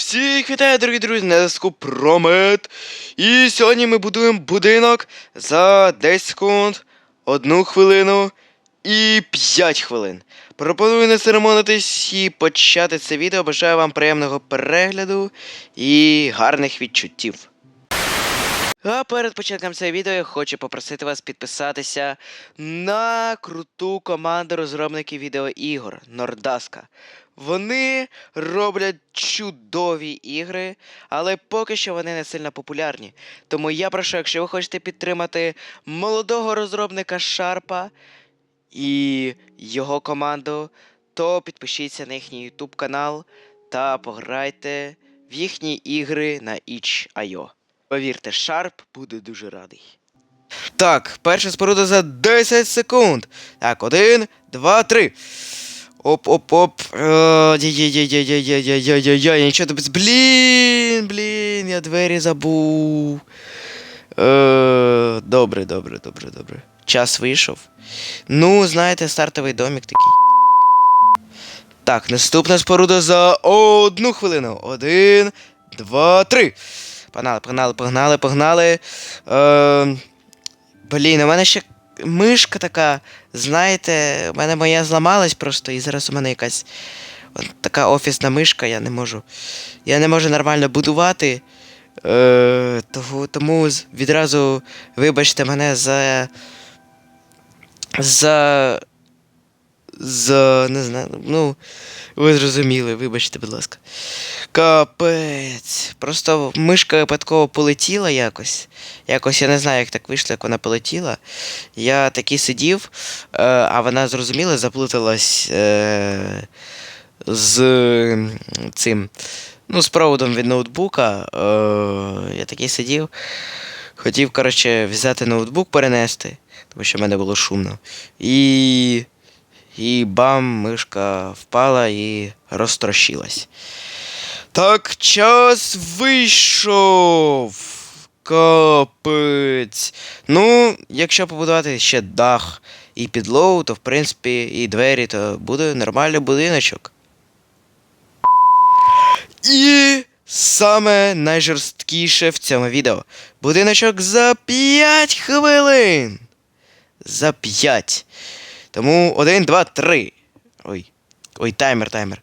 всіх вітаю, дорогі друзі, на зв'язку Промет. І сьогодні ми будуємо будинок за 10 секунд, 1 хвилину і 5 хвилин. Пропоную не церемонитись і почати це відео. Бажаю вам приємного перегляду і гарних відчуттів. А перед початком цього відео я хочу попросити вас підписатися на круту команду розробників відеоігор Нордаска. Вони роблять чудові ігри, але поки що вони не сильно популярні. Тому я прошу, якщо ви хочете підтримати молодого розробника Шарпа і його команду, то підпишіться на їхній YouTube канал та пограйте в їхні ігри на itch.io. Повірте, Шарп буде дуже радий. Так, перша споруда за 10 секунд. Так, один, два, три. Оп-оп-оп. Нічого тобі. Блін, блін, я двері забув. Добре, добре, добре, добре. Час вийшов. Ну, знаєте, стартовий домик такий. Так, наступна споруда за одну хвилину. Один, два, три. Погнали, погнали, погнали, погнали. Е, блін, у мене ще мишка така, знаєте, у мене моя зламалась просто, і зараз у мене якась от така офісна мишка, я не можу. Я не можу нормально будувати. Е, того, тому відразу вибачте мене за. За. За. Не знаю. Ну, ви зрозуміли, вибачте, будь ласка. Капець. Просто мишка випадково полетіла якось. Якось я не знаю, як так вийшло, як вона полетіла. Я такий сидів, е, а вона зрозуміла, заплуталась е, з цим. Ну, з проводом від ноутбука. Е, я такий сидів. Хотів, коротше, взяти ноутбук перенести, тому що в мене було шумно. І. І бам, мишка впала і розтрощилась. Так, час вийшов. Капець. Ну, якщо побудувати ще дах і підлогу, то в принципі і двері, то буде нормальний будиночок. І саме найжорсткіше в цьому відео. Будиночок за 5 хвилин. За 5. Тому 1, 2, 3. Ой. Ой, таймер, таймер.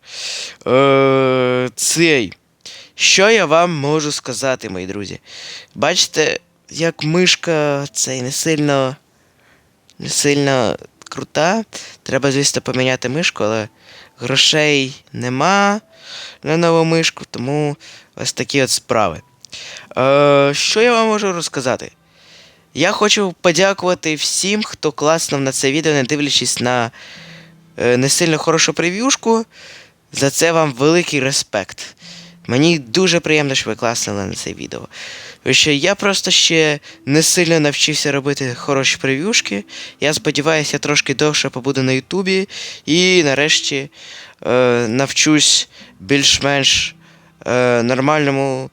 Е, цей. Що я вам можу сказати, мої друзі? Бачите, як мишка цей не сильно. не сильно крута. Треба, звісно, поміняти мишку, але грошей нема на нову мишку, тому ось такі от справи. Е, що я вам можу розказати? Я хочу подякувати всім, хто класно на це відео, не дивлячись на е, не сильно хорошу прев'юшку. За це вам великий респект. Мені дуже приємно, що ви класнили на це відео. Що я просто ще не сильно навчився робити хороші прев'юшки. Я сподіваюся, я трошки довше побуду на Ютубі і нарешті е, навчусь більш-менш е, нормальному,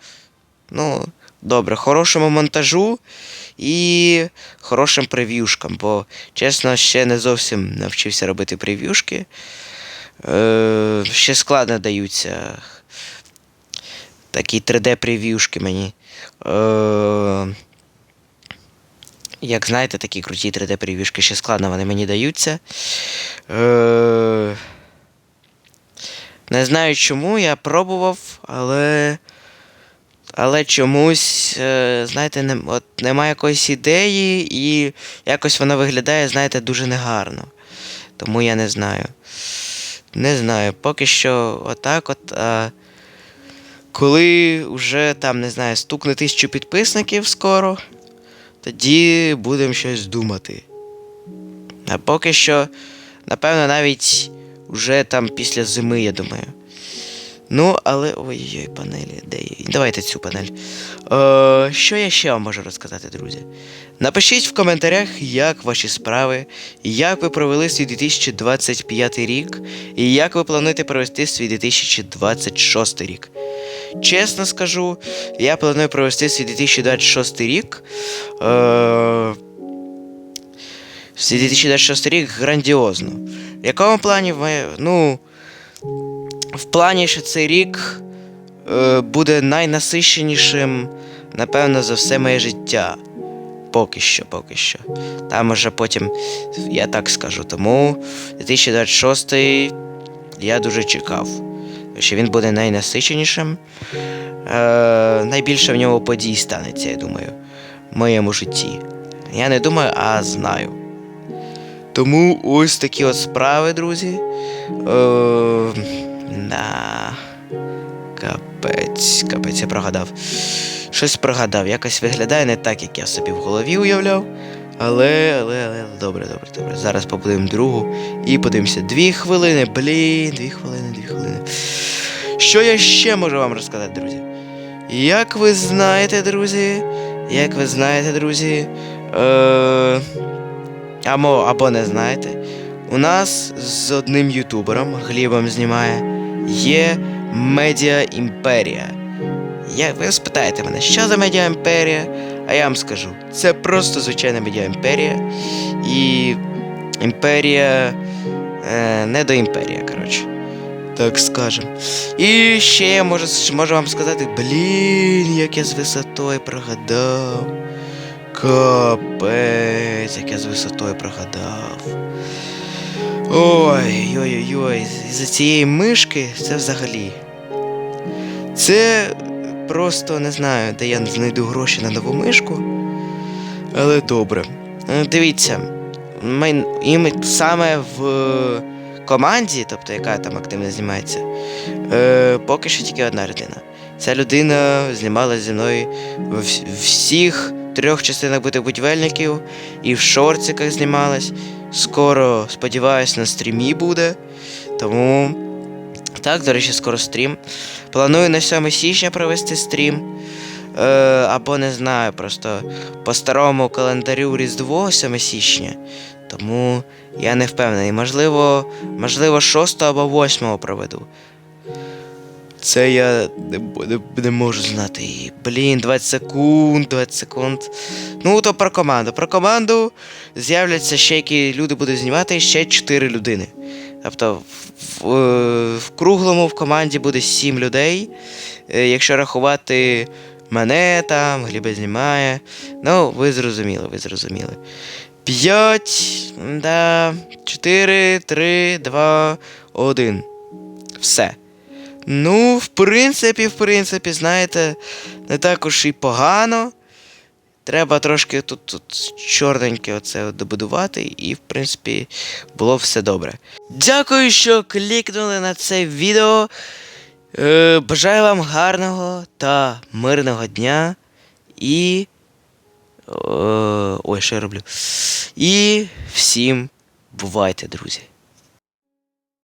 ну, добре, хорошому монтажу і хорошим прев'юшкам, бо, чесно, ще не зовсім навчився робити прев'юшки. Е, ще складно даються такі 3D-прев'юшки мені. Е, як знаєте, такі круті 3D-прев'юшки ще складно вони мені даються. Е, не знаю чому, я пробував, але. Але чомусь, е, знаєте, не, от немає якоїсь ідеї, і якось воно виглядає, знаєте, дуже негарно. Тому я не знаю. Не знаю. Поки що отак от. А коли вже там, не знаю, стукне тисячу підписників скоро, тоді будемо щось думати. А поки що, напевно, навіть вже там після зими, я думаю. Ну, але. Ой-ой, панелі, де є? Давайте цю панель. Е, що я ще вам можу розказати, друзі? Напишіть в коментарях, як ваші справи, як ви провели свій 2025 рік, і як ви плануєте провести свій 2026 рік. Чесно скажу, я планую провести свій 2026 рік. Е, свій 2026 рік грандіозно. В якому плані ви. Ну. В плані, що цей рік е, буде найнасищенішим, напевно, за все моє життя. Поки що, поки що. Там уже потім, я так скажу. Тому 2026 я дуже чекав, що він буде найнасиченішим. Е, найбільше в нього подій станеться, я думаю, в моєму житті. Я не думаю, а знаю. Тому ось такі от справи, друзі. Е, да. Капець, капець, я прогадав. Щось прогадав, якось виглядає не так, як я собі в голові уявляв. Але, але, але, добре, добре, добре. Зараз побудуємо другу і подивимося. Дві хвилини, блін, дві хвилини, дві хвилини. Що я ще можу вам розказати, друзі? Як ви знаєте, друзі, як ви знаєте, друзі, е... або, або не знаєте, у нас з одним ютубером, Глібом знімає, є Медіа Імперія. Як ви спитаєте мене, що за медіа імперія? А я вам скажу, це просто звичайна медіа імперія. І імперія е, не до імперія, коротше. Так скажем. І ще я можу, можу вам сказати, блін, як я з висотою прогадав. Капець, як я з висотою прогадав. Ой, ой, ой, ой, за цієї мишки це взагалі. Це просто не знаю, де я знайду гроші на нову мишку. Але добре. Е, Дивіться, ми, і ми саме в команді, тобто яка там активно знімається, е, поки що тільки одна людина. Ця людина знімалася зі мною в всіх трьох частинах битих будівельників і в шорциках знімалась. Скоро, сподіваюсь, на стрімі буде. Тому. Так, до речі, скоро стрім. Планую на 7 січня провести стрім. Е, або не знаю, просто по старому календарю Різдво 7 січня. Тому я не впевнений. Можливо, можливо, 6 або 8 проведу. Це я не, не, не можу знати. Блін, 20 секунд, 20 секунд. Ну, то про команду. Про команду з'являться ще які люди будуть знімати ще 4 людини. Тобто в, в, в круглому в команді буде 7 людей. Е, Якщо рахувати мене там, Глібе знімає. Ну, ви зрозуміли, ви зрозуміли. 5, да, 4, 3, 2, 1. Все. Ну, в принципі, в принципі, знаєте, не так уж і погано. Треба трошки тут, тут чорненьке оце добудувати, і, в принципі, було все добре. Дякую, що клікнули на це відео. Е, бажаю вам гарного та мирного дня. І. Е, ой, що я роблю? І всім бувайте, друзі.